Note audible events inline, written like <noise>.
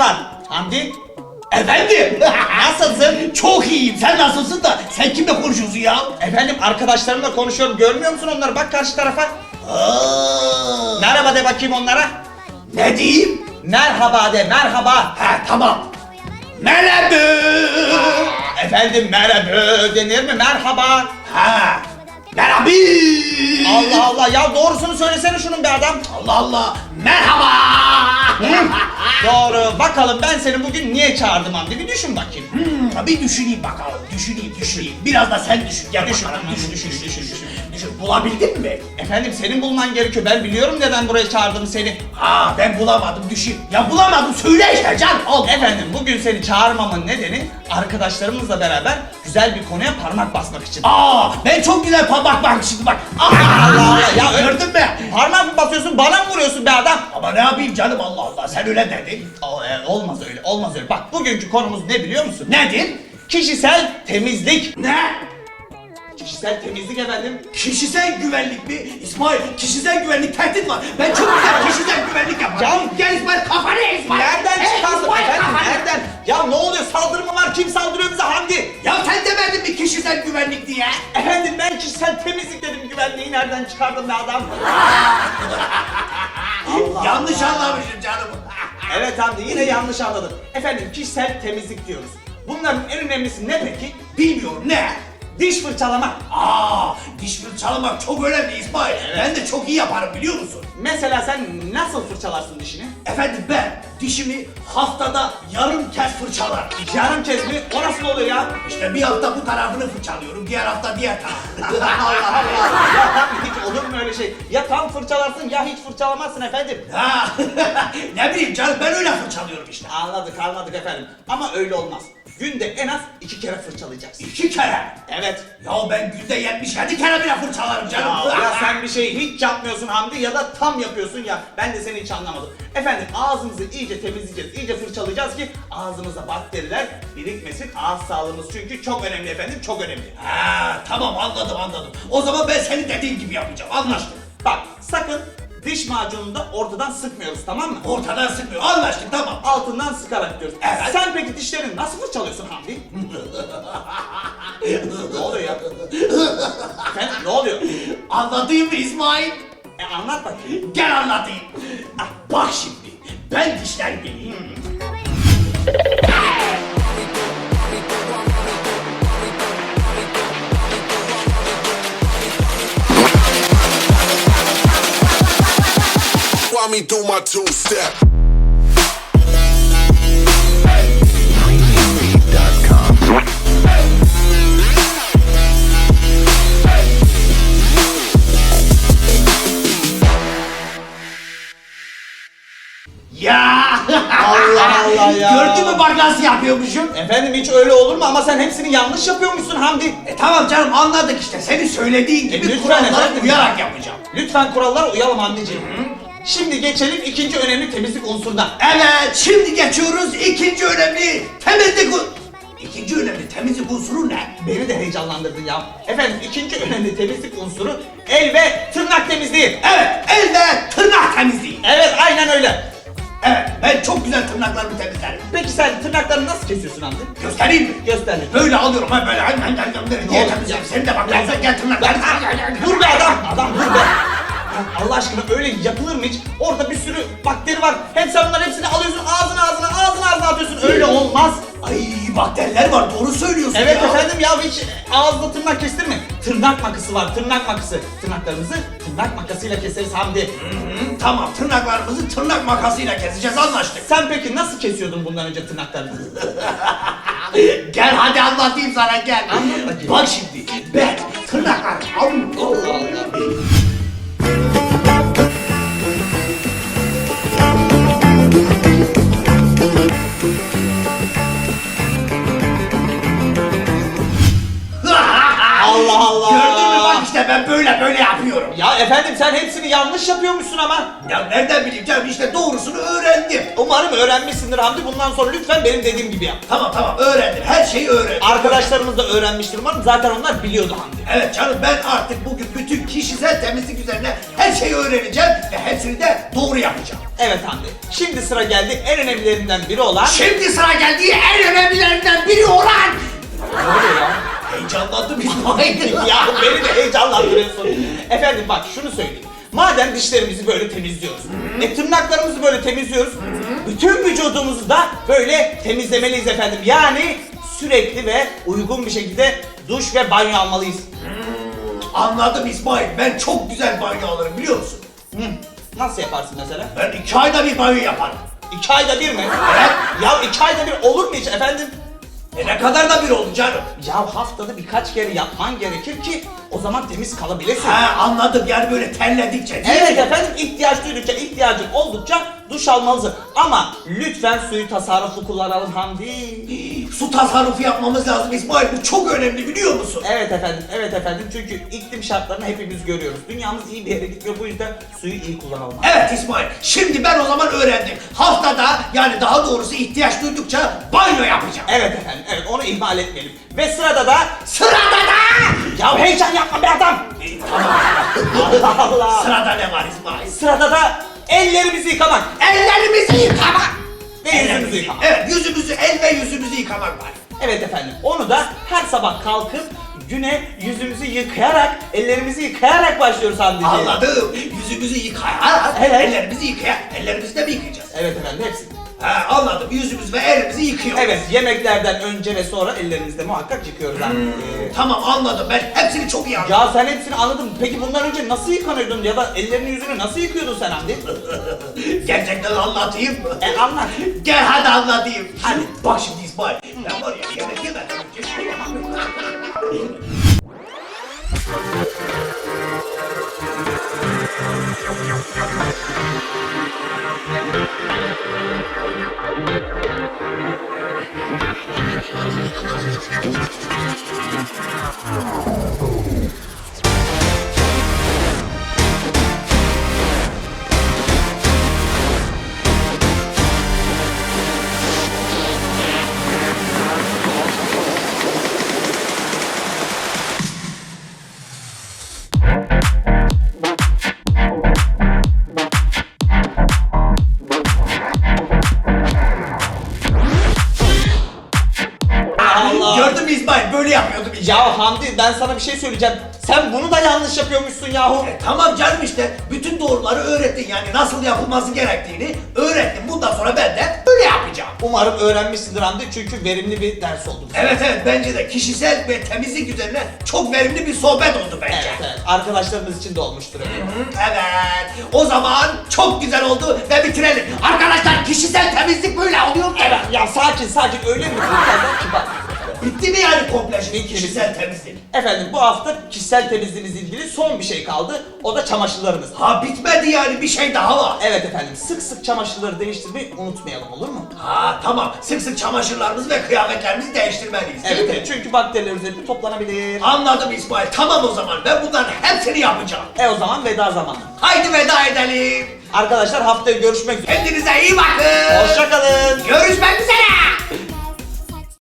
Var. Hamdi Efendim? <laughs> nasılsın? Çok iyiyim. Sen nasılsın da? Sen kimle konuşuyorsun ya? Efendim arkadaşlarımla konuşuyorum. Görmüyor musun onları? Bak karşı tarafa. Aa, Merhaba de bakayım onlara. ne diyeyim? Merhaba de merhaba. Ha tamam. Merhaba. Efendim merhaba denir mi? Merhaba. Ha. Merhaba. Allah Allah ya doğrusunu söylesene şunun be adam. Allah Allah. Merhaba. Doğru. Bakalım ben seni bugün niye çağırdım Hamdi? Bir düşün bakayım. Hmm, bir düşüneyim bakalım. Düşüneyim, düşüneyim. Biraz da sen düşün. Gel Düşün, bakalım. düşün, Düşün, düşün, düşün, düşün, düşün. Bulabildin mi? Efendim senin bulman gerekiyor. Ben biliyorum neden buraya çağırdım seni. Ha ben bulamadım düşün. Ya bulamadım söyle işte can. Al. Efendim bugün seni çağırmamın nedeni arkadaşlarımızla beraber güzel bir konuya parmak basmak için. Aa ben çok güzel pa bak bak bak. Allah Allah ya öyle- gördün mü? Parmak mı basıyorsun bana mı vuruyorsun be adam? Ama ne yapayım canım Allah Allah sen öyle dedin. Aa, e, olmaz öyle olmaz öyle. Bak bugünkü konumuz ne biliyor musun? Nedir? Kişisel temizlik. Ne? Kişisel temizlik efendim. Kişisel güvenlik mi? İsmail kişisel güvenlik tehdit var. Ben çok güzel <laughs> kişisel güvenlik yaparım. Ya- Gel İsmail kafanı İsmail. Nereden Hey, çıkardın İsmail, efendim kafanı. nereden? Ya ne oluyor saldırı mı var kim saldırıyor bize Hamdi? Ya sen demedin mi kişisel güvenlik diye? Efendim ben kişisel temizlik dedim güvenliği nereden çıkardın be adam? <laughs> Allah Yanlış anlamışım canım. <laughs> Evet Hamdi yine yanlış anladın. Efendim kişisel temizlik diyoruz. Bunların en önemlisi ne peki? Bilmiyorum ne? Diş fırçalamak. Aa, diş fırçalamak çok önemli İsmail. Ben de çok iyi yaparım biliyor musun? Mesela sen nasıl fırçalarsın dişini? Efendim ben dişimi haftada yarım kez fırçalarım. Yarım kez mi? O nasıl oluyor ya? İşte bir hafta bu tarafını fırçalıyorum, diğer hafta diğer tarafını. <laughs> Allah Allah. Ya <laughs> hiç olur mu öyle şey? Ya tam fırçalarsın ya hiç fırçalamazsın efendim. ha, <laughs> ne bileyim canım ben öyle fırçalıyorum işte. Anladık anladık efendim. Ama öyle olmaz. Günde en az iki kere fırçalayacaksın. İki kere. Evet. Ya ben günde 77 kere bile fırçalarım canım. Ya, ya sen bir şey hiç yapmıyorsun Hamdi ya da tam yapıyorsun ya. Ben de seni hiç anlamadım. Efendim ağzımızı iyice temizleyeceğiz, iyice fırçalayacağız ki ağzımıza bakteriler birikmesin. Ağız sağlığımız çünkü çok önemli efendim, çok önemli. Ha, tamam anladım anladım. O zaman ben senin dediğin gibi yapacağım. Anlaştık. Bak sakın diş macununu da ortadan sıkmıyoruz tamam mı? Ortadan sıkmıyor. Anlaştık tamam. Altından sıkarak diyoruz. Evet. Sen peki dişlerini nasıl fırçalıyorsun Hamdi? <laughs> ne oluyor ya? Efendim ne oluyor? Anlatayım mı İsmail? E anlat bakayım. Gel anlatayım. Ah, Bak şimdi. Ben dişler bileyim. Me through my two step. Ya. Allah Allah ya. <laughs> Gördün mü bak nasıl yapıyormuşum? Efendim hiç öyle olur mu ama sen hepsini yanlış yapıyormuşsun Hamdi. E tamam canım anladık işte. Senin söylediğin E, gibi lütfen kurallara efendim. uyarak yapacağım. Lütfen kurallara uyalım Hamdi'ciğim. Şimdi geçelim ikinci önemli temizlik unsuruna. Evet şimdi geçiyoruz ikinci önemli temizlik un- İkinci önemli temizlik unsuru ne? Beni de heyecanlandırdın ya. Efendim ikinci önemli temizlik unsuru el ve tırnak temizliği. Evet el ve tırnak temizliği. Evet aynen öyle. Evet ben çok güzel tırnaklarımı temizlerim. Peki sen tırnaklarını nasıl kesiyorsun Hamdi? Göstereyim mi? Göster. Böyle alıyorum ha böyle hemen hemen hemen diye oldu? temizlerim. Sen de bak lazım gel tırnaklarını. Dur be adam! Adam dur be! Allah aşkına öyle yapılır mı hiç? Orada bir sürü bakteri var. Hem sen bunların hepsini alıyorsun ağzına ağzına ağzına ağzına atıyorsun. Öyle olmaz. Ay bakteriler var doğru söylüyorsun Evet ya. efendim ya hiç ağızda tırnak kestirme. Tırnak makası var tırnak makası. Tırnaklarımızı tırnak makasıyla keseriz Hamdi. Hı, tamam tırnaklarımızı tırnak makasıyla keseceğiz anlaştık. Sen peki nasıl kesiyordun bundan önce tırnaklarını? <laughs> Gel hadi anlatayım sana gel. Anlat bakayım. Bak şimdi ben tırnaklarımı Allah Allah. Allah efendim sen hepsini yanlış yapıyormuşsun ama. Ya nereden bileyim canım işte doğrusunu öğrendim. Umarım öğrenmişsindir Hamdi. Bundan sonra lütfen benim dediğim gibi yap. Tamam tamam öğrendim. Her şeyi öğrendim. Arkadaşlarımız da öğrenmiştir umarım. Zaten onlar biliyordu Hamdi. Evet canım ben artık bugün bütün kişisel temizlik üzerine her şeyi öğreneceğim ve hepsini de doğru yapacağım. Evet Hamdi. Şimdi sıra geldi en önemlilerinden biri olan... Şimdi sıra geldiği en önemlilerinden biri olan... Ne oluyor ya? Heyecanlandım İsmail. <laughs> ya beni de heyecanlandırıyorsun. Efendim bak şunu söyleyeyim. Madem dişlerimizi böyle temizliyoruz, e tırnaklarımızı böyle temizliyoruz, bütün vücudumuzu da böyle temizlemeliyiz efendim. Yani sürekli ve uygun bir şekilde duş ve banyo almalıyız. Anladım İsmail. Ben çok güzel banyo alırım biliyor musun? Hı. Nasıl yaparsın mesela? Ben iki ayda bir banyo yaparım. İki ayda bir mi? Evet. Ya iki ayda bir olur mu hiç efendim? E ne kadar da bir oldu canım. Ya haftada birkaç kere yapman gerekir ki o zaman temiz kalabilesin. Ha anladım yani böyle terledikçe değil Evet mi? efendim ihtiyaç duydukça, ihtiyacın oldukça duş almalısın. Ama lütfen suyu tasarruflu kullanalım Hamdi. <gasps> Su tasarrufu yapmamız lazım İsmail. Bu çok önemli biliyor musun? Evet efendim, evet efendim çünkü iklim şartlarını hepimiz görüyoruz. Dünyamız iyi bir yere gitmiyor bu yüzden suyu iyi kullanalım. Evet İsmail. Şimdi ben o zaman öğrendim. Haftada yani daha doğrusu ihtiyaç duydukça banyo yapacağım. Evet efendim, evet onu ihmal etmeyelim. Ve sırada da... Sırada da... Ya heyecan yapma be adam! Allah Allah! Sırada ne var İsmail? Sırada da ellerimizi yıkamak Ellerimizi yıkamak. ve yüzümüzü yıkamak. Evet yüzümüzü, el ve yüzümüzü yıkamak var. Evet efendim, onu da her sabah kalkıp güne yüzümüzü yıkayarak, ellerimizi yıkayarak başlıyoruz Hamdi'ciğim. Anladım. Yüzümüzü yıkayarak, Evet. ellerimizi yıkayarak, ellerimizi de mi yıkayacağız? Evet efendim, hepsi. Ha anladım. Yüzümüzü ve elimizi yıkıyoruz. Evet, yemeklerden önce ve sonra ellerimizde muhakkak yıkıyoruz Hamdi. Ee, Tamam anladım. Ben hepsini çok iyi anladım. Ya sen hepsini anladın. Peki bundan önce nasıl yıkanıyordun ya da ellerini yüzünü nasıl yıkıyordun sen Hamdi? <laughs> Gerçekten anlatayım mı? E anlat. Gel hadi anlatayım. Hadi bak şimdi İsmail. Ben var ya Ya Hamdi ben sana bir şey söyleyeceğim. Sen bunu da yanlış yapıyormuşsun yahu. E, tamam canım işte. Bütün doğruları öğrettin yani nasıl yapılması gerektiğini öğrettin. Bundan sonra ben de böyle yapacağım. Umarım öğrenmişsindir Hamdi çünkü verimli bir ders oldu. Evet evet bence de kişisel ve temizlik üzerine çok verimli bir sohbet oldu bence. Evet, evet. Arkadaşlarımız için de olmuştur. eminim. Evet. O zaman çok güzel oldu ve bitirelim. Arkadaşlar kişisel temizlik böyle oluyor? Evet, ya sakin sakin öyle mi? Kibar. Bitti mi yani komple şimdi Bitti. kişisel temizlik? Efendim bu hafta kişisel temizliğimizle ilgili son bir şey kaldı. O da çamaşırlarımız. Ha bitmedi yani bir şey daha var. Evet efendim sık sık çamaşırları değiştirmeyi unutmayalım olur mu? Ha tamam sık sık çamaşırlarımızı ve kıyafetlerimizi değiştirmeliyiz değil Evet, mi? evet çünkü bakteriler üzerinde toplanabilir. Anladım İsmail. Tamam o zaman ben bunların hepsini yapacağım. E o zaman veda zamanı. Haydi veda edelim. Arkadaşlar haftaya görüşmek üzere. Kendinize iyi bakın. Hoşçakalın. Görüşmek üzere.